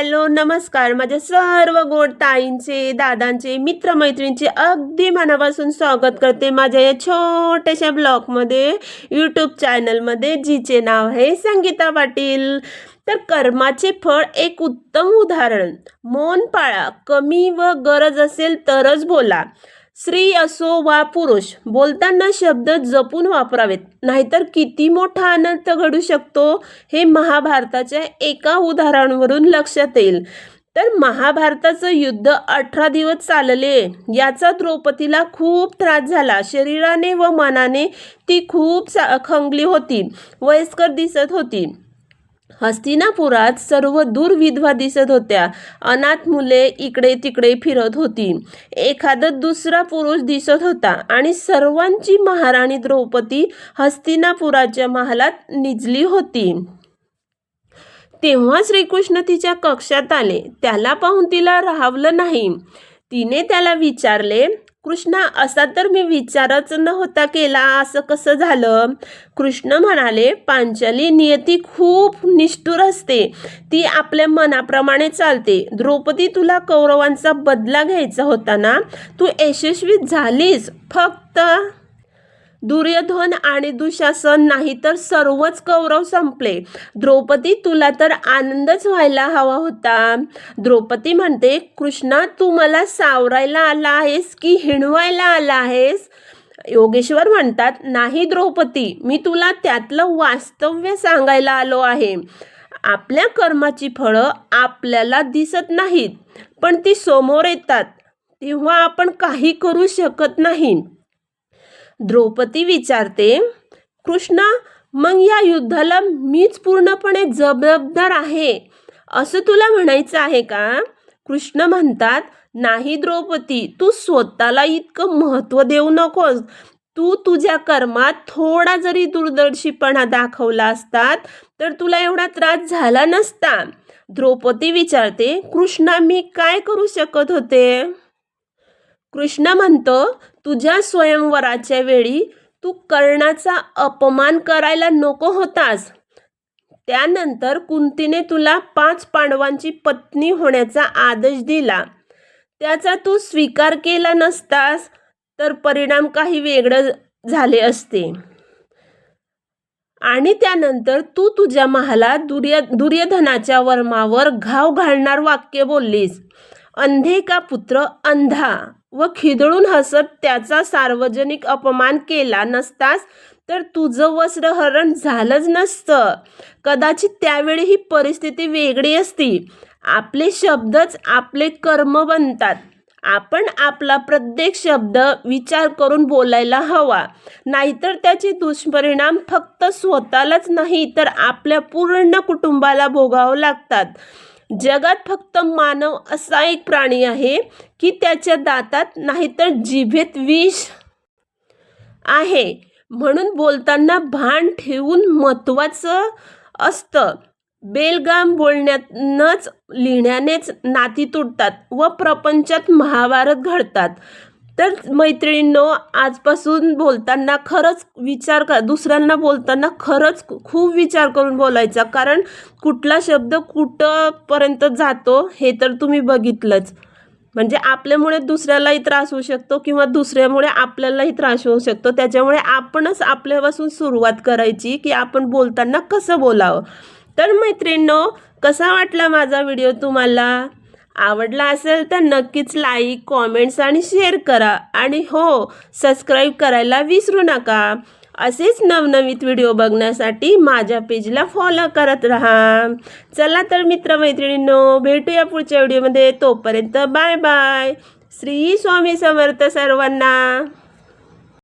Hello नमस्कार. माझ्या सर्व गोड ताईंचे दादांचे मित्रमैत्रिणींचे अगदी मनापासून स्वागत करते माझ्या या छोट्याशा ब्लॉगमध्ये यूट्यूब चॅनलमध्ये जिचे नाव आहे संगीता पाटील. तर कर्माचे फळ एक उत्तम उदाहरण. मौन पाळा कमी व गरज असेल तरच बोला. स्त्री असो वा पुरुष बोलताना शब्द जपून वापरावेत. नाहीतर किती मोठा अनर्थ घडू शकतो हे महाभारताच्या एका उदाहरणावरून लक्षात येईल. तर महाभारताचं युद्ध अठरा दिवस चालले याचा द्रौपदीला खूप त्रास झाला. शरीराने व मनाने ती खूप सा- खंगली होती वयस्कर दिसत होती. हस्तिनापुरात सर्व दूर विधवा दिसत होत्या. अनाथ मुले इकडे तिकडे फिरत होती. एखादा दुसरा पुरुष दिसत होता आणि सर्वांची महाराणी द्रौपदी हस्तिनापुराच्या महालात निजली होती. तेव्हा श्रीकृष्ण तिच्या कक्षात आले. त्याला पाहून तिला राहावलं नाही. तिने त्याला विचारले कृष्णा असा तर मी विचारच नव्हता केला. असं कसं झालं? कृष्ण म्हणाले पांचाली नियती खूप निष्ठुर असते. ती आपल्या मनाप्रमाणे चालते. द्रौपदी तुला कौरवांचा बदला घ्यायचा होता ना? तू यशस्वी झालीस. फक्त दुर्योधन आणि दुशासन नाही तर सर्वच कौरव संपले. द्रौपदी तुला तर आनंदच व्हायला हवा होता. द्रौपदी म्हणते कृष्णा तू मला सावरायला आला आहेस की हिणवायला आला आहेस? योगेश्वर म्हणतात नाही द्रौपदी मी तुला त्यातलं वास्तव्य सांगायला आलो आहे. आपल्या कर्माची फळं आपल्याला दिसत नाहीत पण ती समोर येतात. तेव्हा आपण काही करू शकत नाही. द्रौपदी विचारते कृष्णा मग या युद्धाला मीच पूर्णपणे जबाबदार आहे असं तुला म्हणायचं आहे का? कृष्ण म्हणतात नाही द्रौपदी तू स्वतःला इतकं महत्त्व देऊ नकोस. तू तुझ्या कर्मात थोडा जरी दूरदर्शीपणा दाखवला असतात तर तुला एवढा त्रास झाला नसता. द्रौपदी विचारते कृष्णा मी काय करू शकत होते? कृष्ण म्हणतो तुझ्या स्वयंवराच्या वेळी तू कर्णाचा अपमान करायला नको होतास. त्यानंतर कुंतीने तुला पाच पांडवांची पत्नी होण्याचा आदेश दिला. त्याचा तू स्वीकार केला नसतास तर परिणाम काही वेगळं झाले असते. आणि त्यानंतर तू तुझ्या महाला दुर्य दुर्योधनाच्या वर्मावर घाव घालणार वाक्य बोललीस. अंधे का पुत्र अंधा? व खिदळून हसत त्याचा सार्वजनिक अपमान केला नसतास तर तुझं वस्त्रहरण झालंच नसतं. कदाचित त्यावेळी ही परिस्थिती वेगळी असती. आपले शब्दच आपले कर्म बनतात. आपण आपला प्रत्येक शब्द विचार करून बोलायला हवा. नाहीतर त्याचे दुष्परिणाम फक्त स्वतःलाच नाही तर आपल्या पूर्ण कुटुंबाला भोगावं लागतात. जगात फक्त मानव असा एक प्राणी आहे की त्याच्या दातात नाहीतर जिभेत विष आहे. म्हणून बोलताना भान ठेवून महत्त्वाचं असतं. बेलगाम बोलण्यानंच लिहिण्यानेच नाती तुटतात व प्रपंचात महाभारत घडतात. तर मैत्रिणींनो आजपासून बोलताना खरंच विचार कर दुसऱ्यांना बोलताना खरंच खूप विचार करून बोलायचा. कारण कुठला शब्द कुठंपर्यंत जातो हे तर तुम्ही बघितलंच. म्हणजे आपल्यामुळे दुसऱ्यालाही त्रास होऊ शकतो किंवा दुसऱ्यामुळे आपल्यालाही त्रास होऊ शकतो. त्याच्यामुळे आपणच आपल्यापासून सुरुवात करायची की आपण बोलताना कसं बोलावं. तर मैत्रिणींनो कसा वाटला माझा व्हिडिओ तुम्हाला? आवडला असेल तर नक्कीच लाईक कॉमेंट्स आणि शेअर करा. आणि हो सबस्क्राईब करायला विसरू नका. असेच नवनवीन व्हिडिओ बघण्यासाठी माझ्या पेजला फॉलो करत राहा. चला तर मित्रमैत्रिणींनो भेटूया पुढच्या व्हिडिओमध्ये तोपर्यंत बाय बाय श्री स्वामी समर्थ सर्वांना.